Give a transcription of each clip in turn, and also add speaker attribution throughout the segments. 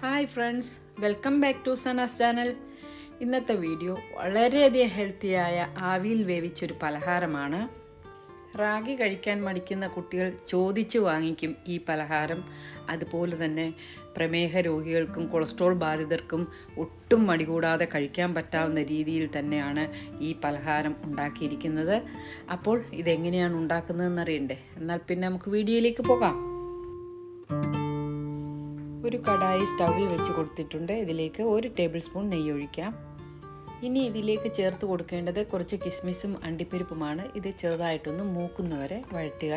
Speaker 1: Hi friends welcome back to Sana's channel ഇന്നത്തെ video വളരെയധികം ഹെൽത്തിയായ ആവിയിൽ വേവിച്ചൊരു പലഹാരമാണ്. റാഗി കഴിക്കാൻ മടിക്കുന്ന കുട്ടികൾ ചോദിച്ചു വാങ്ങിക്കും ഈ പലഹാരം. അതുപോലെ തന്നെ പ്രമേഹ രോഗികൾക്കും കൊളസ്ട്രോൾ ബാധിതർക്കും ഒട്ടും മടികൂടാതെ കഴിക്കാൻ പറ്റാവുന്ന രീതിയിൽ തന്നെയാണ് ഈ പലഹാരം ഉണ്ടാക്കിയിരിക്കുന്നത്. അപ്പോൾ ഇതെങ്ങനെയാണ് ഉണ്ടാക്കുന്നതെന്ന് അറിയണ്ടേ? എന്നാൽ പിന്നെ നമുക്ക് വീഡിയോയിലേക്ക് പോകാം. ഒരു കടായി സ്റ്റൗവിൽ വെച്ച് കൊടുത്തിട്ടുണ്ട്. ഇതിലേക്ക് ഒരു ടേബിൾ സ്പൂൺ നെയ്യ് ഒഴിക്കാം. ഇനി ഇതിലേക്ക് ചേർത്ത് കൊടുക്കേണ്ടത് കുറച്ച് കിസ്മിസും അണ്ടിപ്പരിപ്പുമാണ്. ഇത് ചെറുതായിട്ടൊന്ന് മൂക്കുന്നവരെ വഴറ്റുക.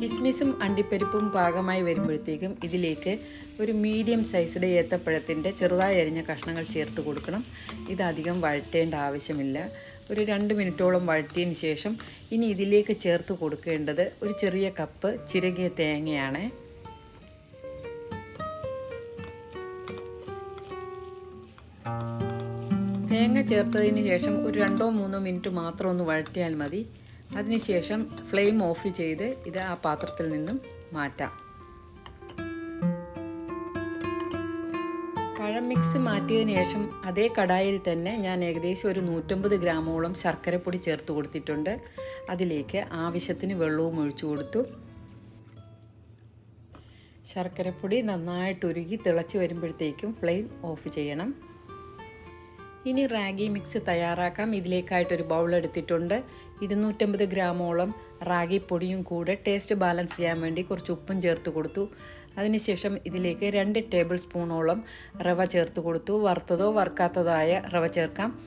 Speaker 1: കിസ്മിസും അണ്ടിപ്പരിപ്പും പാകമായി വരുമ്പോഴത്തേക്കും ഇതിലേക്ക് ഒരു മീഡിയം സൈസ്ഡ് ഏത്തപ്പഴത്തിന്റെ ചെറുതായി അരിഞ്ഞ കഷ്ണങ്ങൾ ചേർത്ത് കൊടുക്കണം. ഇതധികം വഴറ്റേണ്ട ആവശ്യമില്ല. ഒരു രണ്ട് മിനിറ്റോളം വഴറ്റിയതിന് ശേഷം ഇനി ഇതിലേക്ക് ചേർത്ത് കൊടുക്കേണ്ടത് ഒരു ചെറിയ കപ്പ് ചിരകിയ തേങ്ങയാണ്. തേങ്ങ ചേർത്തതിന് ശേഷം ഒരു രണ്ടോ മൂന്നോ മിനിറ്റ് മാത്രം ഒന്ന് വഴറ്റിയാൽ മതി. അതിനുശേഷം ഫ്ലെയിം ഓഫ് ചെയ്ത് ഇത് ആ പാത്രത്തിൽ നിന്നും മാറ്റാം. പഴം മിക്സ് മാറ്റിയതിന് ശേഷം അതേ കടായിൽ തന്നെ ഞാൻ ഏകദേശം ഒരു നൂറ്റമ്പത് ഗ്രാമോളം ശർക്കരപ്പൊടി ചേർത്ത് കൊടുത്തിട്ടുണ്ട്. അതിലേക്ക് ആവശ്യത്തിന് വെള്ളവും ഒഴിച്ചു കൊടുത്തു. ശർക്കരപ്പൊടി നന്നായിട്ട് ഉരുകി തിളച്ച് വരുമ്പോഴത്തേക്കും ഫ്ലെയിം ഓഫ് ചെയ്യണം. ഇനി റാഗി മിക്സ് തയ്യാറാക്കാം. ഇതിലേക്കായിട്ടൊരു ബൗൾ എടുത്തിട്ടുണ്ട്. ഇരുന്നൂറ്റമ്പത് ഗ്രാമോളം റാഗി പൊടിയും കൂടെ ടേസ്റ്റ് ബാലൻസ് ചെയ്യാൻ വേണ്ടി കുറച്ച് ഉപ്പും ചേർത്ത് കൊടുത്തു. അതിനുശേഷം ഇതിലേക്ക് രണ്ട് ടേബിൾ സ്പൂണോളം റവ ചേർത്ത് കൊടുത്തു. വറുത്തതോ വറുക്കാത്തതോ ആയ റവ ചേർക്കാം.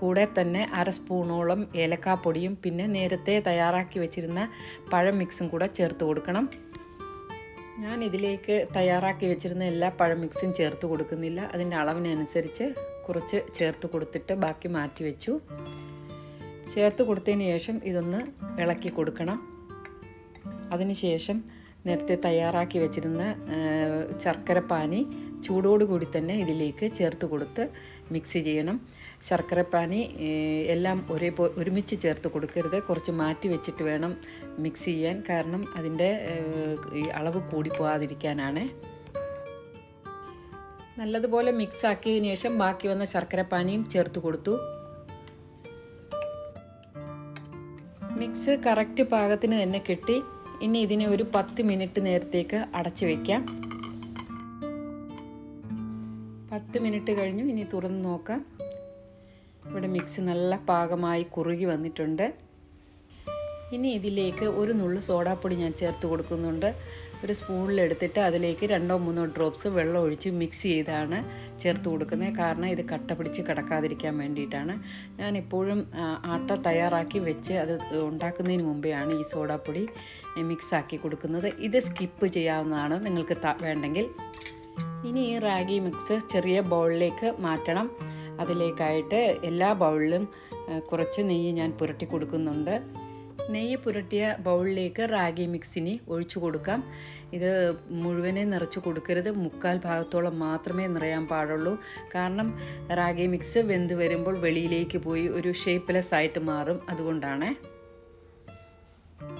Speaker 1: കൂടെ തന്നെ അര സ്പൂണോളം ഏലക്കാപ്പൊടിയും പിന്നെ നേരത്തെ തയ്യാറാക്കി വെച്ചിരുന്ന പഴം മിക്സും കൂടെ ചേർത്ത് കൊടുക്കണം. ഞാൻ ഇതിലേക്ക് തയ്യാറാക്കി വെച്ചിരുന്ന എല്ലാ പഴം മിക്സും ചേർത്ത് കൊടുക്കുന്നില്ല. അതിന്റെ അളവിനനുസരിച്ച് കുറച്ച് ചേർത്ത് കൊടുത്തിട്ട് ബാക്കി മാറ്റി വെച്ചു. ചേർത്ത് കൊടുത്തതിന് ശേഷം ഇതൊന്ന് ഇളക്കി കൊടുക്കണം. അതിനുശേഷം നേരത്തെ തയ്യാറാക്കി വെച്ചിരുന്ന ശർക്കര പാനി ചൂടോടുകൂടി തന്നെ ഇതിലേക്ക് ചേർത്ത് കൊടുത്ത് മിക്സ് ചെയ്യണം. ശർക്കരപ്പാനി എല്ലാം ഒരേ ഒരുമിച്ച് ചേർത്ത് കൊടുക്കരുത്. കുറച്ച് മാറ്റി വെച്ചിട്ട് വേണം മിക്സ് ചെയ്യാൻ. കാരണം അതിന്റെ അളവ് കൂടി പോകാതിരിക്കാനാണ് നല്ലതുപോലെ മിക്സ് ആക്കിയതിന് ശേഷം ബാക്കി വന്ന ശർക്കരപ്പാനിയും ചേർത്ത് കൊടുത്തു. മിക്സ് കറക്റ്റ് പാകത്തിന് തന്നെ കിട്ടി. ഇനി ഇതിനെ ഒരു പത്ത് മിനിറ്റ് നേരത്തേക്ക് അടച്ചു വയ്ക്കാം പത്ത് മിനിറ്റ് കഴിഞ്ഞു. ഇനി തുറന്ന് നോക്കാം. ഇവിടെ മിക്സ് നല്ല പാകമായി കുറുകി വന്നിട്ടുണ്ട്. ഇനി ഇതിലേക്ക് ഒരു നുള്ളു സോഡാപ്പൊടി ഞാൻ ചേർത്ത് കൊടുക്കുന്നുണ്ട്. ഒരു സ്പൂണിലെടുത്തിട്ട് അതിലേക്ക് രണ്ടോ മൂന്നോ ഡ്രോപ്സ് വെള്ളം ഒഴിച്ച് മിക്സ് ചെയ്താണ് ചേർത്ത് കൊടുക്കുന്നത്. കാരണം ഇത് കട്ട പിടിച്ച് കിടക്കാതിരിക്കാൻ വേണ്ടിയിട്ടാണ്. ഞാൻ എപ്പോഴും ആട്ട തയ്യാറാക്കി വെച്ച് അത് ഉണ്ടാക്കുന്നതിന് മുമ്പെയാണ് ഈ സോഡാപ്പൊടി മിക്സ് ആക്കി കൊടുക്കുന്നത്. ഇത് സ്കിപ്പ് ചെയ്യാവുന്നതാണ് നിങ്ങൾക്ക് വേണ്ടെങ്കിൽ. ഇനി ഈ റാഗി മിക്സ് ചെറിയ ബൗളിലേക്ക് മാറ്റണം. അതിലേക്കായിട്ട് എല്ലാ ബൗളിലും കുറച്ച് നെയ്യ് ഞാൻ പുരട്ടി കൊടുക്കുന്നുണ്ട്. നെയ്യ് പുരട്ടിയ ബൗളിലേക്ക് റാഗി മിക്സിനി ഒഴിച്ചു കൊടുക്കാം. ഇത് മുഴുവനെ നിറച്ച് കൊടുക്കരുത്. മുക്കാൽ ഭാഗത്തോളം മാത്രമേ നിറയാൻ പാടുള്ളൂ. കാരണം റാഗി മിക്സ് വെന്ത് വരുമ്പോൾ വെളിയിലേക്ക് പോയി ഒരു ഷേപ്പ്ലെസ് ആയിട്ട് മാറും. അതുകൊണ്ടാണ്.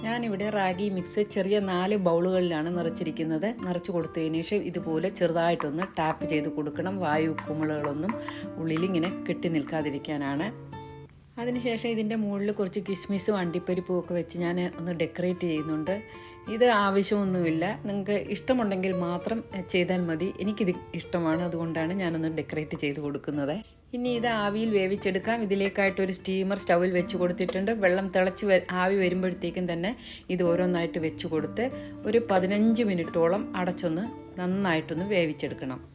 Speaker 1: ഞാനിവിടെ റാഗി മിക്സ് ചെറിയ നാല് ബൗളുകളിലാണ് നിറച്ചിരിക്കുന്നത്. നിറച്ച് കൊടുത്തതിന് ശേഷം ഇതുപോലെ ചെറുതായിട്ടൊന്ന് ടാപ്പ് ചെയ്ത് കൊടുക്കണം. വായു കുമിളകളൊന്നും ഉള്ളിലിങ്ങനെ കെട്ടി നിൽക്കാതിരിക്കാനാണ്. അതിനുശേഷം ഇതിന്റെ മുകളിൽ കുറച്ച് കിസ്മിസും അണ്ടിപ്പരിപ്പും ഒക്കെ വെച്ച് ഞാൻ ഒന്ന് ഡെക്കറേറ്റ് ചെയ്യുന്നുണ്ട്. ഇത് ആവശ്യമൊന്നുമില്ല. നിങ്ങൾക്ക് ഇഷ്ടമുണ്ടെങ്കിൽ മാത്രം ചെയ്താൽ മതി. എനിക്കിത് ഇഷ്ടമാണ്. അതുകൊണ്ടാണ് ഞാനൊന്ന് ഡെക്കറേറ്റ് ചെയ്ത് കൊടുക്കുന്നത്. ഇനി ഇത് ആവിയിൽ വേവിച്ചെടുക്കാം. ഇതിലേക്കായിട്ട് ഒരു സ്റ്റീമർ സ്റ്റൗവിൽ വെച്ച് കൊടുത്തിട്ടുണ്ട്. വെള്ളം തിളച്ച് ആവി വരുമ്പോഴത്തേക്കും തന്നെ ഇത് ഓരോന്നായിട്ട് വെച്ച് കൊടുത്ത് ഒരു പതിനഞ്ച് മിനിറ്റോളം അടച്ചൊന്ന് നന്നായിട്ടൊന്ന് വേവിച്ചെടുക്കണം.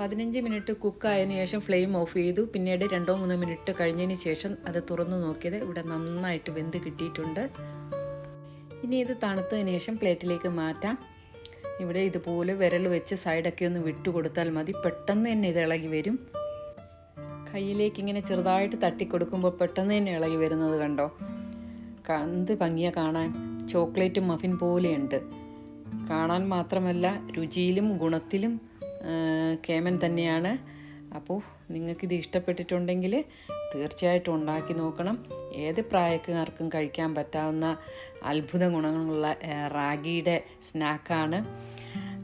Speaker 1: പതിനഞ്ച് മിനിറ്റ് കുക്കായതിനു ശേഷം ഫ്ലെയിം ഓഫ് ചെയ്തു. പിന്നീട് രണ്ടോ മൂന്നോ മിനിറ്റ് കഴിഞ്ഞതിന് ശേഷം അത് തുറന്നു നോക്കിയത് ഇവിടെ നന്നായിട്ട് വെന്ത് കിട്ടിയിട്ടുണ്ട്. ഇനി ഇത് തണുത്തതിന് ശേഷം പ്ലേറ്റിലേക്ക് മാറ്റാം. ഇവിടെ ഇതുപോലെ വിരൽ വെച്ച് സൈഡൊക്കെ ഒന്ന് വിട്ടു കൊടുത്താൽ മതി. പെട്ടെന്ന് തന്നെ ഇത് ഇളകി വരും. കയ്യിലേക്ക് ഇങ്ങനെ ചെറുതായിട്ട് തട്ടിക്കൊടുക്കുമ്പോൾ പെട്ടെന്ന് തന്നെ ഇളകി വരുന്നത് കണ്ടോ? എന്ത് ഭംഗിയാണ് കാണാൻ. ചോക്ലേറ്റ് മഫിൻ പോലെയുണ്ട്. കാണാൻ മാത്രമല്ല രുചിയിലും ഗുണത്തിലും കേമൻ തന്നെയാണ്. അപ്പോൾ നിങ്ങൾക്കിത് ഇഷ്ടപ്പെട്ടിട്ടുണ്ടെങ്കിൽ തീർച്ചയായിട്ടും ഉണ്ടാക്കി നോക്കണം. ഏത് പ്രായക്കാർക്കും കഴിക്കാൻ പറ്റാവുന്ന അത്ഭുത ഗുണങ്ങളുള്ള റാഗിയുടെ സ്നാക്കാണ്.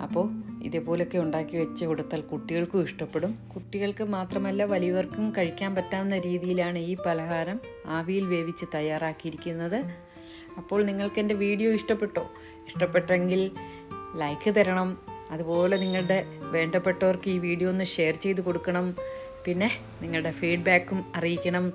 Speaker 1: അപ്പോൾ ഇതേപോലൊക്കെ ഉണ്ടാക്കി വെച്ച് കൊടുത്താൽ കുട്ടികൾക്കും ഇഷ്ടപ്പെടും. കുട്ടികൾക്ക് മാത്രമല്ല വലിയവർക്കും കഴിക്കാൻ പറ്റാവുന്ന രീതിയിലാണ് ഈ പലഹാരം ആവിയിൽ വേവിച്ച് തയ്യാറാക്കിയിരിക്കുന്നത്. അപ്പോൾ നിങ്ങൾക്ക് എന്റെ വീഡിയോ ഇഷ്ടപ്പെട്ടോ? ഇഷ്ടപ്പെട്ടെങ്കിൽ ലൈക്ക് തരണം. അതുപോലെ നിങ്ങളുടെ വേണ്ടപ്പെട്ടവർക്ക് ഈ വീഡിയോ ഒന്ന് ഷെയർ ചെയ്ത് കൊടുക്കണം. പിന്നെ നിങ്ങളുടെ ഫീഡ്ബാക്കും അറിയിക്കണം.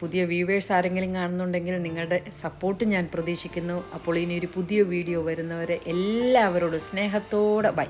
Speaker 1: പുതിയ വ്യൂവേഴ്സ് ആരെങ്കിലും കാണുന്നുണ്ടെങ്കിൽ നിങ്ങളുടെ സപ്പോർട്ട് ഞാൻ പ്രതീക്ഷിക്കുന്നു. അപ്പോൾ ഇനി ഒരു പുതിയ വീഡിയോ വരുന്നവരെ എല്ലാവരോടും സ്നേഹത്തോടെ ബൈ